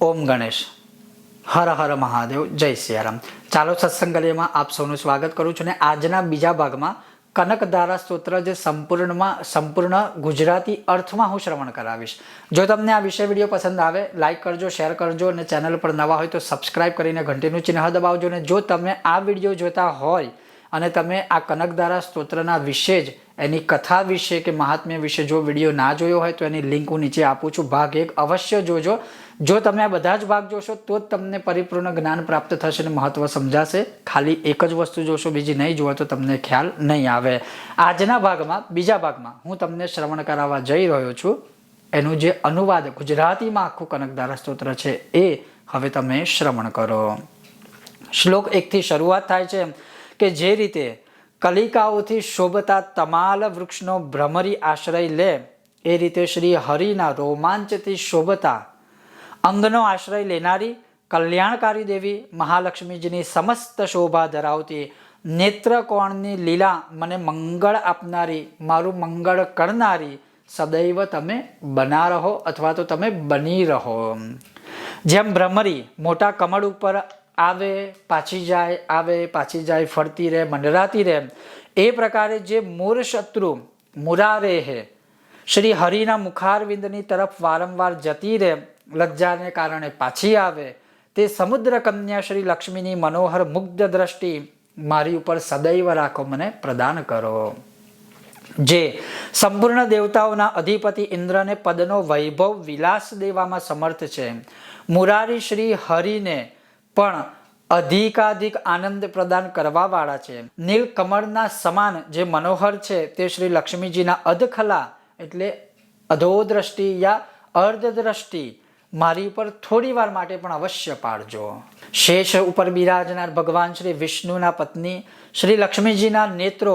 ઓમ ગણેશ. હર હર મહાદેવ, જય સિયારામ. ચાલો સત્સંગ ગલીમાં આપ સૌનું સ્વાગત કરું છું અને આજના બીજા ભાગમાં કનકધારા સ્તોત્ર જે સંપૂર્ણમાં સંપૂર્ણ ગુજરાતી અર્થમાં હું શ્રવણ કરાવીશ. જો તમને આ વિષય વીડિયો પસંદ આવે લાઇક કરજો શેર કરજો અને ચેનલ પર નવા હોય તો સબસ્ક્રાઇબ કરીને ઘંટીનું ચિહ્ન દબાવજો અને જો તમે આ વીડિયો જોતા હોય અને તમે આ કનકધારા સ્તોત્રના વિશે જ, એની કથા વિશે કે મહાત્મ્ય વિશે જો વીડિયો ના જોયો હોય તો એની લિંક હું નીચે આપું છું. ભાગ એક અવશ્ય જોજો. જો તમે આ બધા જ ભાગ જોશો તો જ તમને પરિપૂર્ણ જ્ઞાન પ્રાપ્ત થશે અને મહત્વ સમજાશે. ખાલી એક જ વસ્તુ જોશો, બીજી નહીં જુઓ તો તમને ખ્યાલ નહીં આવે. આજના ભાગમાં, બીજા ભાગમાં હું તમને શ્રવણ કરાવવા જઈ રહ્યો છું. એનું જે અનુવાદ ગુજરાતીમાં આખું કનકધારા સ્તોત્ર છે એ હવે તમે શ્રવણ કરો. શ્લોક એકથી શરૂઆત થાય છે કે જે રીતે કલિકાઓથી શોભતા તમાલ વૃક્ષનો ભ્રમરી આશ્રય લે, એ રીતે શ્રી હરિના રોમાંચથી શોભતા અંગનો આશ્રય લેનારી કલ્યાણકારી દેવી મહાલક્ષ્મીજીની સમસ્ત શોભા ધરાવતી નેત્રકોણની લીલા મને મંગળ આપનારી, મારું મંગળ કરનારી, સદૈવ તમે બના રહો અથવા તો તમે બની રહો. જેમ ભ્રમરી મોટા કમળ ઉપર આવે, પાછી જાય, આવે, પાછી જાય, ફરતી રહે, મંડરાતી રહે. એ પ્રકારે જે મૂળ શત્રુ મુરારે હે, શ્રી હરિના મુખારવિંદની તરફ વારંવાર જતી રહે, લજ્જાને કારણે પાછી આવે, તે સમુદ્ર કન્યા શ્રી લક્ષ્મીની મનોહર મુગ્ધ દ્રષ્ટિ મારી ઉપર સદૈવ રાખો, મને પ્રદાન કરો. જે સંપૂર્ણ દેવતાઓના અધિપતિ ઇન્દ્રને પદનો વૈભવ વિલાસ દેવામાં સમર્થ છે. મુરારી શ્રી હરિને પણ અધિકાધિક આનંદ પ્રદાન કરવા વાળા છે. નીલકમળના સમાન જે મનોહર છે તે શ્રી લક્ષ્મીજીના અધખલા એટલે અધોદ્રષ્ટિ યા અર્ધદ્રષ્ટિ મારી ઉપર થોડી વાર માટે પણ અવશ્ય પાડજો. શેષ ઉપર બિરાજનાર ભગવાન શ્રી વિષ્ણુના પત્ની શ્રી લક્ષ્મીજીના નેત્રો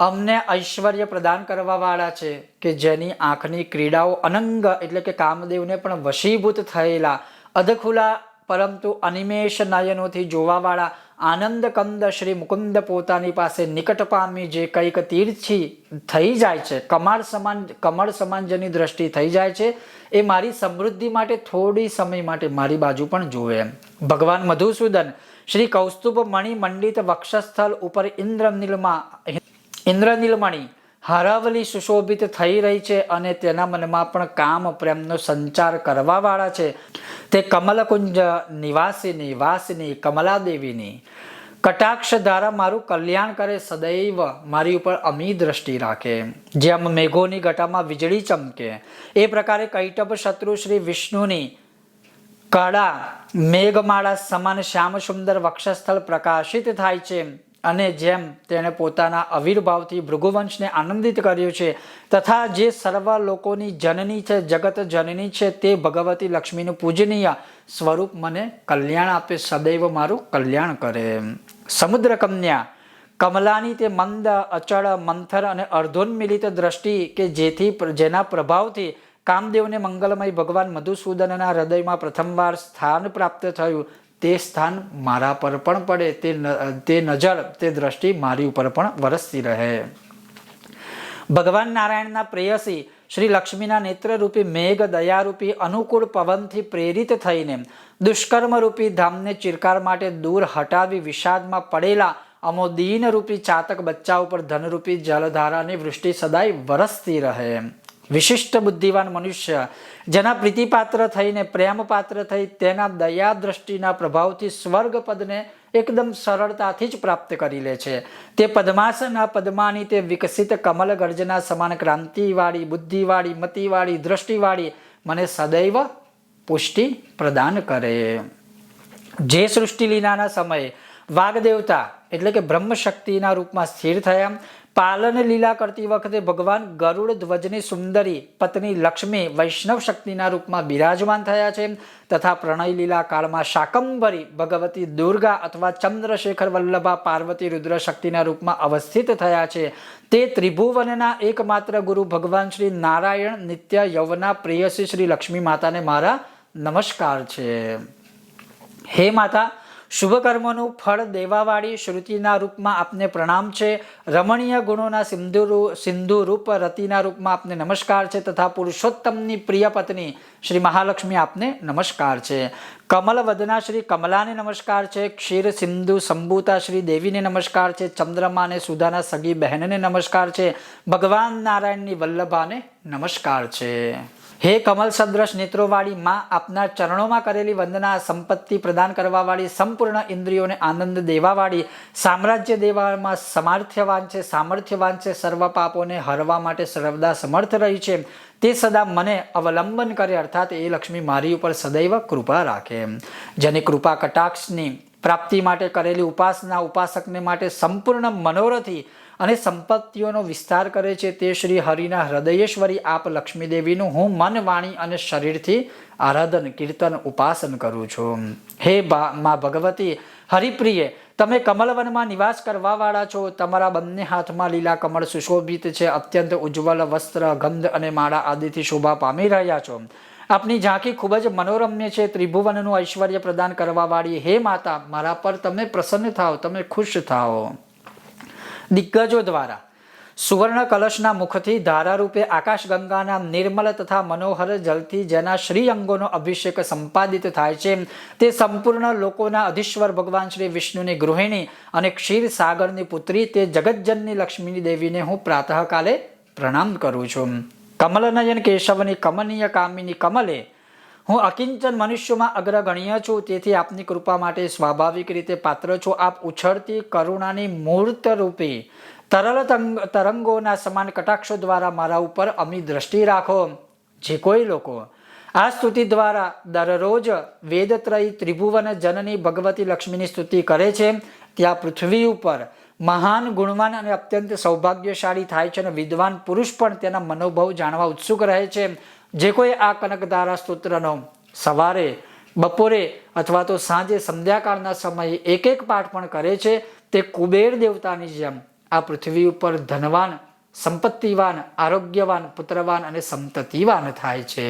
અમને ઐશ્વર્ય પ્રદાન કરવા વાળા છે કે જેની આંખની ક્રીડાઓ અનંગ એટલે કે કામદેવને પણ વશીભૂત થયેલા અધખુલા પરંતુ અનિમેષ નયનોથી જોવાવાળા આનંદ કંદ શ્રી મુકુંદ પોતાની પાસે નિકટ પામી જે કંઈક તીર્થી થઈ જાય છે, કમાળ સમાન, કમળ સમાન જેની દ્રષ્ટિ થઈ જાય છે, એ મારી સમૃદ્ધિ માટે થોડી સમય માટે મારી બાજુ પણ જોવે ભગવાન મધુસૂદન શ્રી કૌસ્તુભ મણિ મંડિત વક્ષસ્થળ ઉપર ઇન્દ્ર નીલમાં ઇન્દ્રનીલમણી હરાવલી સુશોભિત થઈ રહી છે અને તેના મનમાં પણ કામ પ્રેમનો સંચાર કરવા વાળા છે. તે કમલકુંજ નિવાસીની, વાસની, કમલાદેવીની કટાક્ષ ધારા મારું કલ્યાણ કરે, સદૈવ મારી ઉપર અમી દ્રષ્ટિ રાખે. જેમ મેઘોની ઘટામાં વીજળી ચમકે, એ પ્રકારે કૈટભ શત્રુ શ્રી વિષ્ણુની કળા મેઘમાળા સમાન શ્યામ સુંદર વક્ષસ્થળ પ્રકાશિત થાય છે. અને જેમ તેણે પોતાના આવિર્ભાવથી ભૃગુવંશને આનંદિત કર્યું છે, તથા જે સર્વ લોકોની જનની છે, જગત જનની છે, તે ભગવતી લક્ષ્મીનું પૂજનીય સ્વરૂપ મને કલ્યાણ આપે, સદૈવ મારું કલ્યાણ કરે. સમુદ્ર કન્યા કમલાની તે મંદ, અચળ, મંથર અને અર્ધોન્મિલિત દ્રષ્ટિ કે જેથી જેના પ્રભાવથી કામદેવને મંગલમય ભગવાન મધુસૂદનના હૃદયમાં પ્રથમવાર સ્થાન પ્રાપ્ત થયું તે સ્થાન મારા પર પણ પડે, તે તે નજર, તે દ્રષ્ટિ મારી ઉપર પણ વરસતી રહે. ભગવાન નારાયણના પ્રેયસી શ્રી લક્ષ્મીના નેત્રરૂપી મેઘ દયારૂપી અનુકૂળ પવનથી પ્રેરિત થઈને દુષ્કર્મરૂપી ધામને ચિરકાર માટે દૂર હટાવી વિષાદમાં પડેલા અમો દીનરૂપી ચાતક બચ્ચા ઉપર ધનરૂપી જલધારાની વૃષ્ટિ સદાય વરસતી રહે. વિશિષ્ટ બુદ્ધિવાન મનુષ્ય, જેના પ્રીતિપાત્ર થઈને પ્રેમપાત્ર થઈ તેના દયા દ્રષ્ટિના પ્રભાવથી સ્વર્ગ પદને એકદમ સરળતાથી જ પ્રાપ્ત કરી લે છે. તે પદ્માસના પદ્માની તે વિકસિત કમલ ગર્જના, સમાન ક્રાંતિવાળી, બુદ્ધિવાળી, મતિવાળી દ્રષ્ટિવાળી મને સદૈવ પુષ્ટિ પ્રદાન કરે. જે સૃષ્ટિ લીલાના સમયે વાગદેવતા એટલે કે બ્રહ્મ શક્તિના રૂપમાં સ્થિર થયા પાલન લીલા કરતી વખતે ભગવાન ગરુડ ધ્વજની સુંદરી, પત્ની લક્ષ્મી, વૈષ્ણવ શક્તિના રૂપમાં બિરાજમાન થયા છે. તથા પ્રણય લીલા કાળમાં શાકંભરી, ભગવતી દુર્ગા અથવા ચંદ્રશેખર વલ્લભા પાર્વતી રુદ્ર શક્તિના રૂપમાં અવસ્થિત થયા છે. તે ત્રિભુવનના એકમાત્ર ગુરુ ભગવાન શ્રી નારાયણ નિત્ય યવના પ્રેયસી શ્રી લક્ષ્મી માતાને મારા નમસ્કાર છે. હે માતા શુભ કર્મનું ફળ દેવાવાળી શ્રુતિના રૂપમાં આપને પ્રણામ છે. રમણીય ગુણોના સિંધુ સિંધુ રૂપ રતિના રૂપમાં આપને નમસ્કાર છે તથા પુરુષોત્તમની પ્રિય પત્ની શ્રી મહાલક્ષ્મી આપને નમસ્કાર છે. કમલ વદના શ્રી કમલાને નમસ્કાર છે. ક્ષીર સિંધુ સંભૂતા શ્રી દેવીને નમસ્કાર છે. ચંદ્રમા અને સુધાના સગી બહેનને નમસ્કાર છે. ભગવાન નારાયણની વલ્લભાને નમસ્કાર છે. હે કમલ સદ્રશ નેત્રોવાળી, માં આપના ચરણોમાં કરેલી વંદના સંપત્તિ પ્રદાન કરવાવાળી, સંપૂર્ણ ઇન્દ્રિયોને આનંદ દેવાવાળી, સામ્રાજ્ય દેવામાં સામર્થ્યવાન છે સામર્થ્યવાન છે, સર્વ પાપોને હરવા માટે સર્વદા સમર્થ રહી છે. તે સદા મને અવલંબન કરે, અર્થાત એ લક્ષ્મી મારી ઉપર સદૈવ કૃપા રાખે. જેની કૃપા કટાક્ષની પ્રાપ્તિ માટે કરેલી ઉપાસના, ઉપાસકને માટે સંપૂર્ણ મનોરથી અને સંપત્તિઓનો વિસ્તાર કરે છે તે શ્રી હરિના હૃદયેશ્વરી આપ લક્ષ્મીદેવીનું હું મન, વાણી અને શરીરથી આરાધન, કીર્તન, ઉપાસન કરું છું. હે બા, મા ભગવતી, હરિપ્રિય, તમે કમલવનમાં નિવાસ કરવાવાળા છો. તમારા બંને હાથમાં લીલા કમળ સુશોભિત છે. અત્યંત ઉજ્જવલ વસ્ત્ર, ગંધ અને માળા આદિથી શોભા પામી રહ્યા છો. આપની ઝાંખી ખૂબ જ મનોરમ્ય છે. ત્રિભુવનનું ઐશ્વર્ય પ્રદાન કરવાવાળી, હે માતા, મારા પર તમે પ્રસન્ન થાઓ, તમે ખુશ થાઓ. દિગ્ગજો દ્વારા. સુવર્ણ કલશના મુખથી ધારારૂપે આકાશગંગાના નિર્મલ તથા મનોહર જલથી જેના શ્રી અંગોનો અભિષેક સંપાદિત થાય છે, તે સંપૂર્ણ લોકોના અધીશ્વર ભગવાન શ્રી વિષ્ણુની ગૃહિણી અને ક્ષીર સાગરની પુત્રી તે જગતજનની લક્ષ્મીની દેવીને હું પ્રાતઃકાલે પ્રણામ કરું છું. કમલનયન કેશવની કમનીય કામિની કમલે હું અકિંચન મનુષ્યોમાં અગ્રગણ્ય છું, તેથી આપની કૃપા માટે સ્વાભાવિક રીતે પાત્ર છું. આપ ઉછળતી કરુણાની મૂર્ત રૂપે તરલ તરંગોના સમાન કટાક્ષો દ્વારા મારા ઉપર અમી દ્રષ્ટિ રાખો. જે કોઈ લોકો આ સ્તુતિ દ્વારા દરરોજ વેદત્રયી ત્રિભુવન જનની ભગવતી લક્ષ્મીની સ્તુતિ કરે છે, ત્યાં પૃથ્વી ઉપર મહાન ગુણવાન અને અત્યંત સૌભાગ્યશાળી થાય છે અને વિદ્વાન પુરુષ પણ તેના મનોભાવ જાણવા ઉત્સુક રહે છે. જે કોઈ આ કનકધારા સ્તોત્રનો સવારે, બપોરે અથવા તો સાંજે સંધ્યાકાળના સમયે એક એક પાઠ પણ કરે છે, તે કુબેર દેવતાની જેમ આ પૃથ્વી ઉપર ધનવાન, સંપત્તિવાન, આરોગ્યવાન, પુત્રવાન અને સંતતિવાન થાય છે.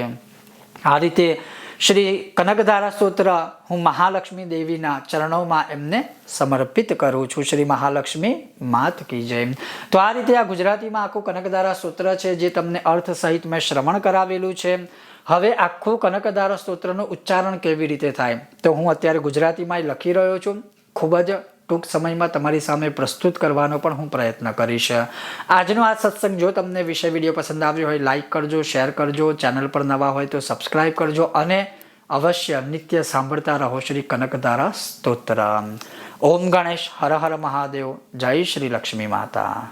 આ રીતે શ્રી કનકધારા સ્તોત્ર હું મહાલક્ષ્મી દેવીના ચરણોમાં એમને સમર્પિત કરું છું. શ્રી મહાલક્ષ્મી, માત કી તો આ રીતે આ ગુજરાતીમાં આખું કનકધારા સ્તોત્ર છે જે તમને અર્થ સહિત મેં શ્રવણ કરાવેલું છે. હવે આખું કનકધારા સ્તોત્રનું ઉચ્ચારણ કેવી રીતે થાય? તો હું અત્યારે ગુજરાતીમાં લખી રહ્યો છું. ખૂબ જ ટૂંક સમયમાં તમારી સામે પ્રસ્તુત કરવાનો પણ હું પ્રયત્ન કરીશ. આજનો આ સત્સંગ જો તમને વિષય વીડિયો પસંદ આવ્યો હોય લાઇક કરજો, શેર કરજો, ચેનલ પર નવા હોય તો સબસ્ક્રાઈબ કરજો અને અવશ્ય નિત્ય સાંભળતા રહો શ્રી કનકધારા સ્તોત્ર ઓમ ગણેશ હર હર મહાદેવ. જય શ્રી લક્ષ્મી માતા.